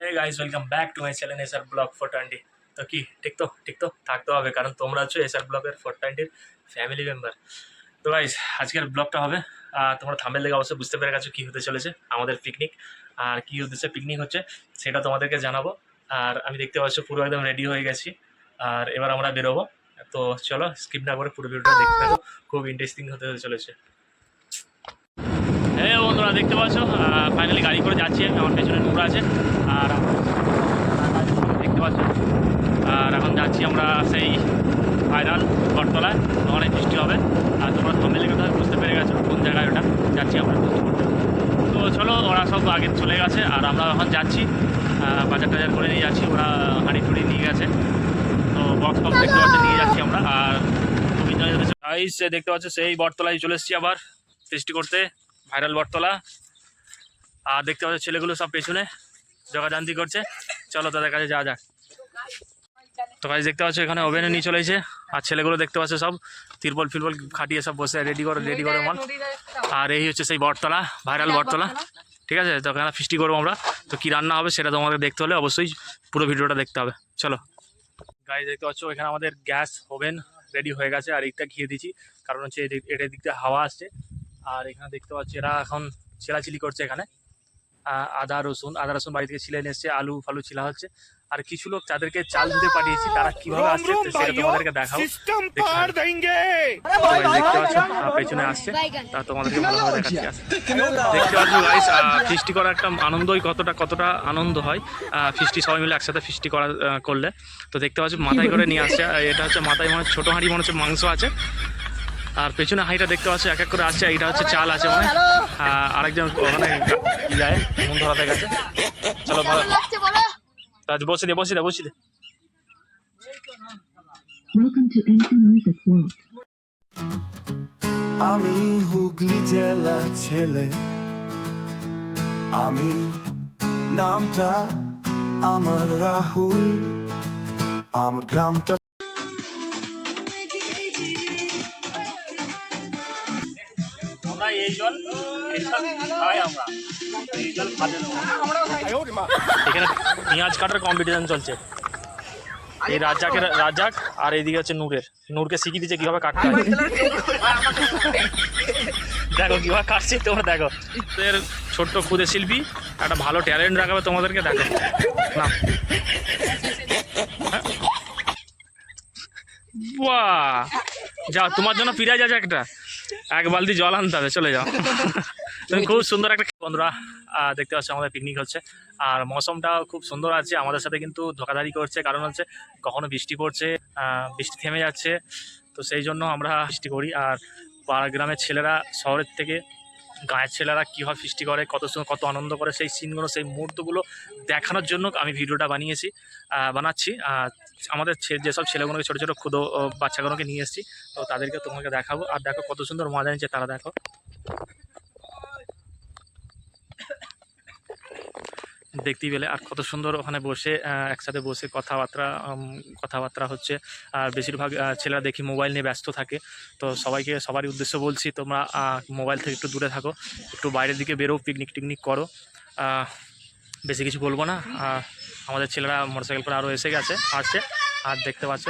Hey guys welcome back to my channel SR blog four twenty তো কি ঠিক তো ঠিক তো থাকতে হবে, কারণ তোমরা হচ্ছে এসআর ব্লগের ফোর টোয়েন্টির ফ্যামিলি মেম্বার তো গাইস আজকের ব্লগটা হবে তোমরা থামেল দেখে অবশ্যই বুঝতে পেরে গেছো কী হতে চলেছে আমাদের পিকনিক আর কী উদ্দেশ্যে পিকনিক হচ্ছে সেটা তোমাদেরকে জানাব, আর আমি দেখতে পাচ্ছ পুরো একদম রেডি হয়ে গেছি, আর এবার আমরা বেরোবো। তো চলো স্কিপ না করে পুরো ভিডিওটা দেখতে থাকো, খুব ইন্টারেস্টিং হতে চলেছে। হ্যাঁ বন্ধুরা দেখতে পাচ্ছ? ফাইনালি গাড়ি করে যাচ্ছি আমি, আমার পেছনে নোংরা আছে। আর দেখতে পাচ্ছ? আর এখন যাচ্ছি আমরা সেই ভাইরাল বটতলায় অনেক বৃষ্টি হবে। আর তোমরা থামেলে কথা বুঝতে পেরে গেছো কোন জায়গায় ওটা। যাচ্ছি আমরা। তো চলো, ওরা সব আগে চলে গেছে। আর আমরা এখন যাচ্ছি। বাজার টাজার করে নিয়ে যাচ্ছি। ওরা হাঁড়ি টুড়ি নিয়ে গেছে। তো বক্স টক্স দেখতে পাচ্ছি, নিয়ে যাচ্ছি আমরা। আর এনজয় দেখতে পাচ্ছ, সেই বটতলায় চলে এসেছি আবার। বৃষ্টি করতে। ভাইরাল বটতলা। আর দেখতে পাচ্ছ ছেলেগুলো সব পেছনে জগাজান্তি করছে। চলো তাদের কাছে যাওয়া যাক। তো কাজ দেখতে পাচ্ছ এখানে ওভেনে নিয়ে চলেছে আর ছেলেগুলো দেখতে পাচ্ছ সব তিরপল ফিরপল খাটিয়ে সব বসে রেডি করে রেডি করে মাল। আর এই হচ্ছে সেই বটতলা ভাইরাল বটতলা। ঠিক আছে? তো এখানে ফিস্টি করব আমরা। তো কী রান্না হবে সেটা তোমাদের দেখতে হলে অবশ্যই পুরো ভিডিওটা দেখতে হবে। চলো। গাড়ি দেখতে পাচ্ছ এখানে আমাদের গ্যাস ওভেন রেডি হয়ে গেছে। আর এইটা ঘিরে দিচ্ছি কারণ হচ্ছে এটার দিক দিয়ে হাওয়া আসছে। আর এখানে দেখতে পাচ্ছি এরা এখন ছেলাচিলি করছে এখানে। আদা রসুন আদা রসুন বাড়ি থেকে ছিলে নিয়ে এসছে আলু ফালু ছিলা হচ্ছে। আর কিছু লোক তাদেরকে চাল দিতে পাঠিয়েছি তারা কীভাবে আসছে সেটা তোমাদেরকে দেখাও। পেছনে আসছে তা তোমাদেরকে ভালোভাবে দেখাচ্ছি। দেখতে পাচ্ছি গাইস ফিস্টি করা একটা আনন্দই কতটা কতটা আনন্দ হয়। ফিস্টি সবাই মিলে একসাথে ফিস্টি করা করলে। তো দেখতে পাচ্ছি মাথায় করে নিয়ে আসছে এটা হচ্ছে মাথায় মনে ছোটো হাঁড়ি মনে হচ্ছে মাংস আছে। আর পেছনে হাঁড়িটা দেখতে পাচ্ছ এক এক করে আসছে এটা হচ্ছে চাল আছে মানে আরেকজন ওখানে যায় মন ধরাতে গেছে। চলো ভালো। তা বসে দে বসে দে বসে দে. আমি হুগলি জেলা ছেলে। আমি নামটা আমার রাহুল। আমার গ্রামটা এখানে পেঁয়াজ কাটার কম্পিটিশন চলছে। এই রাজাকের রাজাক আর এইদিকে হচ্ছে নূরের। নূরকে শিখিয়ে দিচ্ছে কীভাবে কাটতে হয়। দেখো কীভাবে কাটছে তোমরা দেখো। তোদের ছোট্ট ক্ষুদে শিল্পী একটা ভালো ট্যালেন্ট রাখাবে তোমাদেরকে দেখো। না। হ্যাঁ? বাহ! যাও তোমার জন্য পিরাজ আছে একটা। এক বালতি জল আনতে হবে চলে যাও। খুব সুন্দর একটা বন্ধুরা দেখতে পাচ্ছ আমাদের পিকনিক হচ্ছে। আর মৌসুমটা খুব সুন্দর আছে আমাদের সাথে কিন্তু ধোকাধারি করছে কারণ হচ্ছে কখনো বৃষ্টি পড়ছে বৃষ্টি থেমে যাচ্ছে। তো সেই জন্য আমরা বৃষ্টি করি। আর পাড়া গ্রামের ছেলেরা শহরের থেকে গাঁয়ের ছেলেরা কীভাবে ফিস্টি করে কত সুন্দর কত আনন্দ করে সেই সিনগুলো সেই মুহূর্তগুলো দেখানোর জন্য আমি ভিডিওটা বানিয়েছি বানাচ্ছি। আমাদের ছে- যেসব ছেলেগুলোকে ছোটো ছোটো ক্ষুদো বাচ্চাগুলোকে নিয়ে এসেছি তো তাদেরকে তোমাকে দেখাবো। আর দেখো কত সুন্দর মজা নিচ্ছে তারা দেখো। দেখতেই পেলে। আর কত সুন্দর ওখানে বসে একসাথে বসে কথাবার্তা কথাবার্তা হচ্ছে। আর বেশিরভাগ ছেলেরা দেখি মোবাইল নিয়ে ব্যস্ত থাকে। তো সবাইকে, সবারই উদ্দেশ্য বলছি তোমরা মোবাইল থেকে একটু দূরে থাকো, একটু বাইরের দিকে বেরো পিকনিক টিকনিক করো। বেশি কিছু বলব না। আমাদের ছেলেরা মোটরসাইকেল করে আরও এসে গেছে, আসছে। আর দেখতে পাচ্ছ,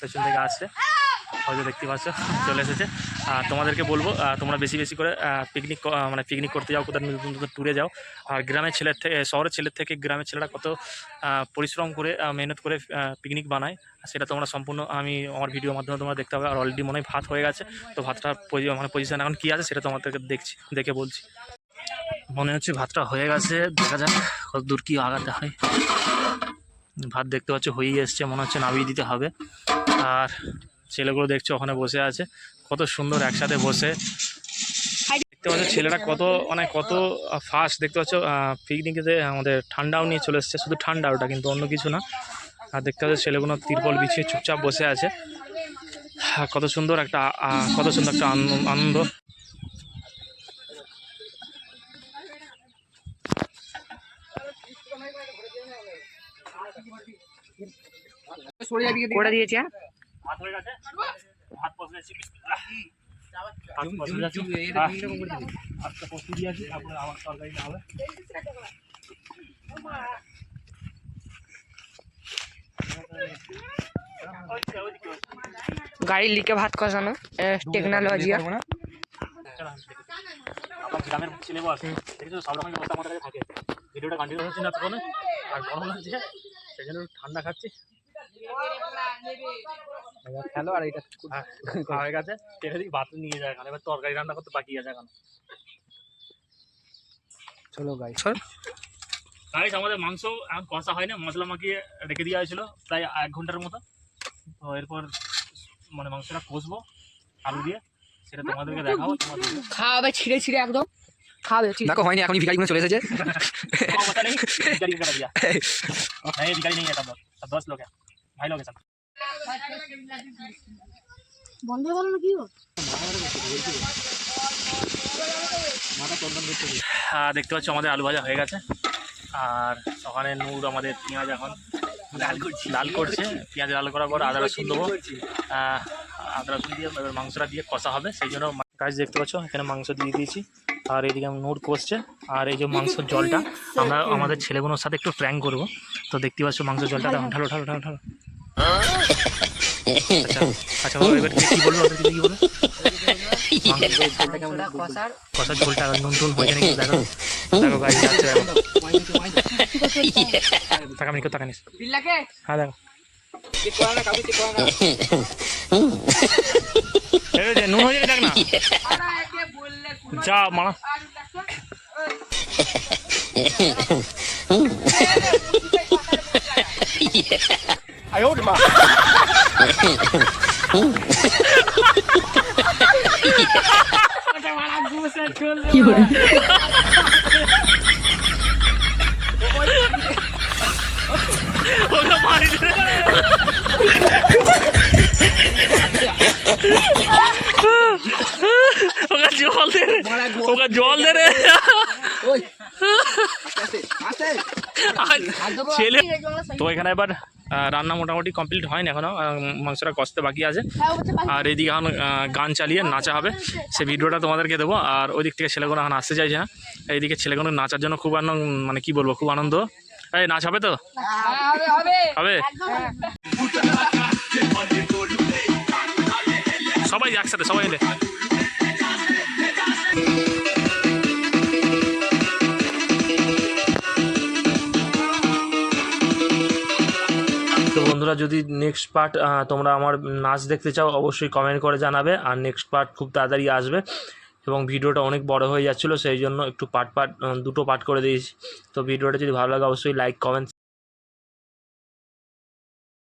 পেছন থেকে আসছে। হয়তো দেখতে পাচ্ছ, চলে এসেছে। আর তোমাদেরকে বলব তোমরা বেশি বেশি করে পিকনিক মানে পিকনিক করতে যাও, কোথাও নতুন নতুন ট্যুরে যাও। আর গ্রামের ছেলের থেকে, শহরের ছেলের থেকে গ্রামের ছেলেরা কত পরিশ্রম করে মেহনত করে পিকনিক বানায়, সেটা তোমরা সম্পূর্ণ আমি আমার ভিডিওর মাধ্যমে তোমরা দেখতে হবে আর অলরেডি মনে হয় ভাত হয়ে গেছে, তো ভাতটা মানে পজিশন এখন কী আছে সেটা তোমাদেরকে দেখছি, দেখে বলছি। মনে হচ্ছে ভাতটা হয়ে গেছে, দেখা যাক কত দূর কী আগাতে হয়। ভাত দেখতে পাচ্ছ হয়েই এসছে, মনে হচ্ছে নামিয়ে দিতে হবে। আর ছেলেগুলো দেখছ ওখানে বসে আছে কত সুন্দর একসাথে বসে। দেখতে পাচ্ছ ছেলেরা কত মানে কত ফাস্ট দেখতে পাচ্ছ পিকনিকেতে আমাদের ঠান্ডাও নিয়ে চলে এসছে। শুধু ঠান্ডা ওটা কিন্তু অন্য কিছু না। আর দেখতে পাচ্ছ ছেলেগুলো তিরপল বিছিয়ে চুপচাপ বসে আছে। আর কত সুন্দর একটা কত সুন্দর একটা আনন্দ- আনন্দ। করে দিয়েছি হাত পচে যাচ্ছে হাত পচে ভাত কষানো। টেকনোলজি গ্রামের থাকে। না গরম সেই জন্য ঠান্ডা খাচ্ছি। খেলো আর এটা হ্যাঁ, হয়ে গেছে দিই নিয়ে যায় এবার তরকারি রান্না করতে বাকি আছে চলো গাই গাইস আমাদের মাংস এখন কষা হয়নি মশলা মাখিয়ে রেখে দিয়ে হয়েছিল প্রায় এক ঘণ্টার মতো। তো এরপর মানে মাংসটা কষবো আলু দিয়ে। সেটা তোমাদেরকে দেখাবো খাওয়াবে ছিঁড়ে ছিঁড়ে একদম। দেখো হয়নি চলে এসেছে। নেই দশ ভাই লোক বন্ধ না কি দেখতে পাচ্ছ আমাদের আলু ভাজা হয়ে গেছে। আর ওখানে নূর আমাদের পেঁয়াজ এখন লাল করছে। পেঁয়াজ লাল করার পর আদা রসুন দেবো। আদা রসুন দিয়ে মাংসটা দিয়ে কষা হবে। সেই জন্য গাছ দেখতে পাচ্ছ এখানে মাংস দিয়ে দিয়েছি। আর এদিকে নূর কষছে। আর এই যে মাংসর জলটা আমরা আমাদের ছেলেগুলোর সাথে একটু প্র্যাঙ্ক করব। তো দেখতে পাচ্ছ মাংসের জলটা ঠালো ঠালো ঠালো ঠালো আচ্ছা আচ্ছা বাবা, এবার কি বলব ওদেরকে কি বলব কষার কষার ঝোলটা নুন টুন হয়ে নাকি দেখো দেখো গাড়ি যাচ্ছে দেখো টাকা নিকো টাকা নিস হ্যাঁ দেখো চেক করা না কাউকে চেক করা না এই যে নুন হয়ে যাবে দেখ না যা মারা ওটা মারি দে। ওকে জল দে রে। ওকে জল দে রে ছেলে তো এখানে এবার আহ, রান্না মোটামুটি কমপ্লিট হয়নি এখনও। আহ, মাংসটা কষতে বাকি আছে। আর এদিকে এখন গান চালিয়ে নাচা হবে। সে ভিডিওটা তোমাদেরকে দেবো। আর ওই দিক থেকে ছেলেগুলো এখন আসতে চাইছে না। এইদিকে ছেলেগুলো নাচার জন্য খুব আনন্দ মানে কি বলব খুব আনন্দ। এই নাচ হবে তো? হবে। সবাই একসাথে সবাই এলে বন্ধুরা যদি নেক্সট পার্ট তোমরা আমার নাচ দেখতে চাও, অবশ্যই কমেন্ট করে জানাবে। আর নেক্সট পার্ট খুব তাড়াতাড়ি আসবে। এবং ভিডিওটা অনেক বড় হয়ে যাচ্ছিল, সেই জন্য একটু পার্ট পার্ট দুটো পার্ট করে দিয়েছি। তো ভিডিওটা যদি ভালো লাগে, অবশ্যই লাইক কমেন্ট